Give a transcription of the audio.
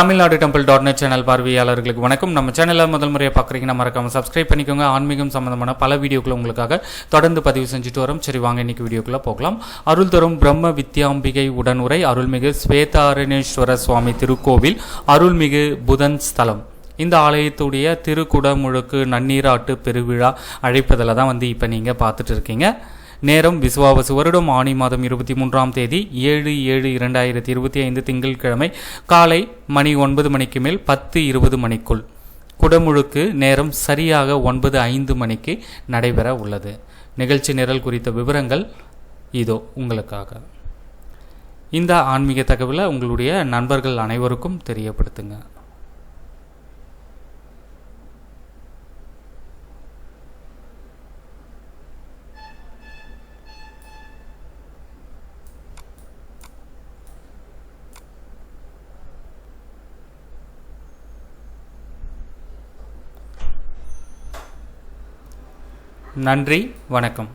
Tamil Nadu temple dot net channel பார்வையாளர்களுக்கு வணக்கம். நம்ம சேனலில் முதல் முறையாக பார்க்குறீங்கன்னா மறக்காம சப்ஸ்கிரைப் பண்ணிக்கோங்க. ஆன்மீகம் சம்பந்தமான பல வீடியோக்களை உங்களுக்காக தொடர்ந்து பதிவு செஞ்சுட்டு வரோம். சரி வாங்க இன்னைக்கு வீடியோக்குள்ளே போகலாம். அருள் தரும் பிரம்ம வித்யாம்பிகை உடனுரை அருள்மிகு ஸ்வேதாரணேஸ்வர சுவாமி திருக்கோவில் அருள்மிகு புதன் ஸ்தலம். இந்த ஆலயத்துடைய திருக்குடமுழுக்கு நன்னீராட்டு பெருவிழா அழைப்பதில் தான் வந்து இப்போ நீங்கள் பார்த்துட்டு இருக்கீங்க. நேரம் விசுவாவசு வருடம் ஆணி மாதம் இருபத்தி மூன்றாம் தேதி ஏழு ஏழு இரண்டாயிரத்தி இருபத்தி ஐந்து திங்கட்கிழமை காலை மணி ஒன்பது மணிக்கு மேல் பத்து இருபது மணிக்குள். குடமுழுக்கு நேரம் சரியாக ஒன்பது ஐந்து மணிக்கு நடைபெற உள்ளது. நிகழ்ச்சி நிரல் குறித்த விவரங்கள் இதோ உங்களுக்காக. இந்த ஆன்மீக தகவலை உங்களுடைய நண்பர்கள் அனைவருக்கும் தெரியப்படுத்துங்க. நன்றி வணக்கம்.